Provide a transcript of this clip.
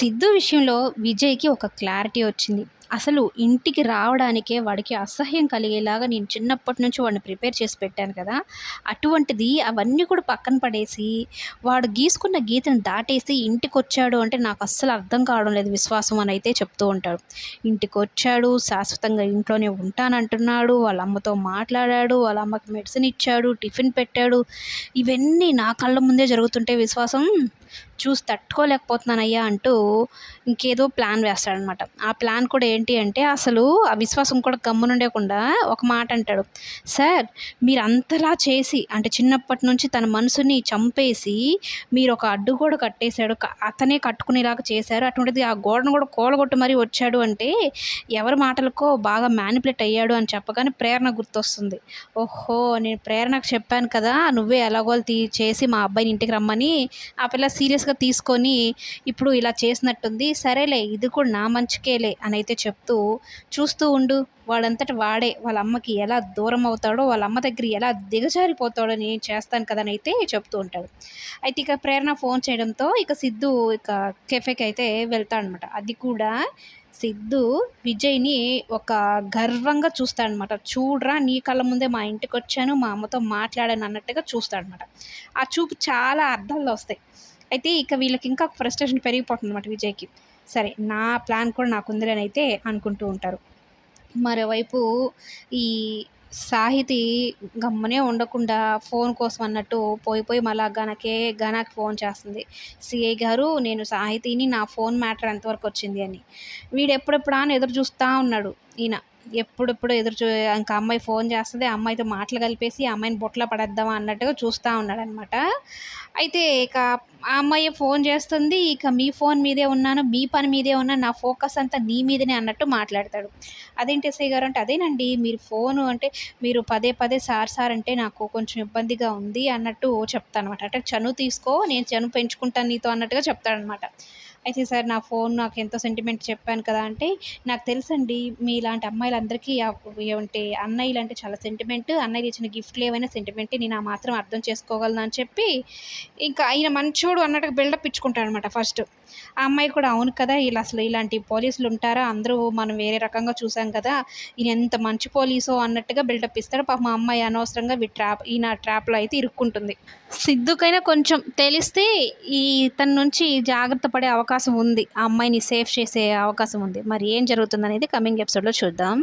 సిద్ధు విషయంలో విజయ్‌కి ఒక క్లారిటీ వచ్చింది. అసలు ఇంటికి రావడానికే వాడికి అసహ్యం కలిగేలాగా నేను చిన్నప్పటి నుంచి వాడిని ప్రిపేర్ చేసి పెట్టాను కదా! అటువంటిది అవన్నీ కూడా పక్కన పడేసి, వాడు గీసుకున్న గీతను దాటేసి ఇంటికొచ్చాడు అంటే నాకు అస్సలు అర్థం కావడం లేదు విశ్వాసం అని అయితే చెప్తూ ఉంటాడు. ఇంటికొచ్చాడు, శాశ్వతంగా ఇంట్లోనే ఉంటానంటున్నాడు, వాళ్ళ అమ్మతో మాట్లాడాడు, వాళ్ళ అమ్మకి మెడిసిన్ ఇచ్చాడు, టిఫిన్ పెట్టాడు. ఇవన్నీ నా కళ్ళ ముందే జరుగుతుంటే విశ్వాసం చూసి తట్టుకోలేకపోతున్నానయ్యా అంటూ ఇంకేదో ప్లాన్ వేస్తాడనమాట. ఆ ప్లాన్ కూడా ఏంటి ఏంటి అంటే అసలు ఆ విశ్వాసం కూడా గమ్మునుండకుండా ఒక మాట అంటాడు. సార్ మీరు అంతలా చేసి అంటే చిన్నప్పటి నుంచి తన మనసుని చంపేసి మీరు ఒక అడ్డు గోడ కట్టేశాడు. అతనే కట్టుకునేలాగా చేశారు. అటువంటిది ఆ గోడను కూడా కోలగొట్టి మరీ వచ్చాడు అంటే ఎవరి మాటలకో బాగా మ్యానిపులేట్ అయ్యాడు అని చెప్పగానే ప్రేరణ గుర్తొస్తుంది. ఓహో! నేను ప్రేరణకు చెప్పాను కదా! నువ్వే ఎలాగోలా తీ చేసి మా అబ్బాయిని ఇంటికి రమ్మని ఆ పిల్ల సీరియస్‌గా తీసుకొని ఇప్పుడు ఇలా చేసినట్టుంది. సరేలే ఇది కూడా నా మంచికేలే అని అయితే చెప్తూ చూస్తూ ఉండు వాడంతట వాడే వాళ్ళ అమ్మకి ఎలా దూరం అవుతాడో, వాళ్ళ అమ్మ దగ్గర ఎలా దిగజారిపోతాడో నేను చేస్తాను కదా! అని అయితే చెప్తూ ఉంటాడు. అయితే ఇక ప్రేరణ ఫోన్ చేయడంతో ఇక సిద్ధు ఇక కెఫేకి అయితే వెళ్తాడనమాట. అది కూడా సిద్ధు విజయ్‌ని ఒక గర్వంగా చూస్తాడనమాట. చూడరా నీ కళ్ళ ముందే మా ఇంటికి వచ్చాను మా అమ్మతో మాట్లాడాను అన్నట్టుగా చూస్తాడనమాట. ఆ చూపు చాలా అర్థాల్లో వస్తాయి. అయితే ఇక వీళ్ళకి ఇంకా ఫ్రస్ట్రేషన్ పెరిగిపోతుందనమాట విజయ్‌కి. సరే నా ప్లాన్ కూడా నాకుందిలే అని అయితే అనుకుంటూ ఉంటారు. మరోవైపు ఈ సాహితి గమ్మునే ఉండకుండా ఫోన్ కోసం అన్నట్టు పోయి పోయి మళ్ళా గనకే గనాకి ఫోన్ చేస్తుంది. సీఐ గారు నేను సాహితిని నా ఫోన్ మ్యాటర్ ఎంతవరకు వచ్చింది అని. వీడు ఎప్పుడెప్పుడా అని ఎదురు చూస్తూ ఉన్నాడు ఈయన. ఎప్పుడెప్పుడు ఎదురు చూ ఇంకా అమ్మాయి ఫోన్ చేస్తుంది ఆ అమ్మాయితో మాటలు కలిపేసి ఆ అమ్మాయిని బొట్లో పడేద్దామా అన్నట్టుగా చూస్తూ ఉన్నాడనమాట. అయితే ఇక ఆ అమ్మాయి ఫోన్ చేస్తుంది. ఇక మీ ఫోన్ మీదే ఉన్నాను, మీ పని మీదే ఉన్నాను, నా ఫోకస్ అంతా నీ మీదనే అన్నట్టు మాట్లాడతాడు. అదేంటి ఎస్ఐ గారు అంటే అదేనండి మీరు ఫోను అంటే మీరు పదే పదే సార్ సార్ అంటే నాకు కొంచెం ఇబ్బందిగా ఉంది అన్నట్టు చెప్తానమాట. అంటే చను తీసుకో నేను చను పెంచుకుంటాను నీతో అన్నట్టుగా చెప్తాడనమాట. అయితే సార్ నా ఫోన్ నాకు ఎంతో సెంటిమెంట్ చెప్పాను కదా! అంటే నాకు తెలుసండి మీ ఇలాంటి అమ్మాయిలందరికీ ఏమంటే అన్నయ్యలంటే చాలా సెంటిమెంట్. అన్నయ్యలు ఇచ్చిన గిఫ్ట్‌లు ఏవైనా సెంటిమెంటే నేను ఆ మాత్రం అర్థం చేసుకోగలను అని చెప్పి ఇంకా ఆయన మంచోడు అన్నట్టుగా బిల్డప్ ఇచ్చుకుంటాడనమాట ఫస్ట్. ఆ అమ్మాయి కూడా అవును కదా! ఇలా అసలు ఇలాంటి పోలీసులు ఉంటారా? అందరూ మనం వేరే రకంగా చూసాం కదా! ఈయన ఎంత మంచి పోలీసో అన్నట్టుగా బిల్డప్ ఇస్తాడు. పాప మా అమ్మాయి అనవసరంగా వీ ట్రాప్ ఈయన ట్రాప్‌లో అయితే ఇరుక్కుంటుంది. సిద్ధుకైనా కొంచెం తెలిస్తే ఈ ఇతని నుంచి జాగ్రత్త పడే అవకాశం ఉంది. ఆ అమ్మాయిని సేఫ్ చేసే అవకాశం ఉంది. మరి ఏం జరుగుతుందనేది కమింగ్ ఎపిసోడ్‌లో చూద్దాం.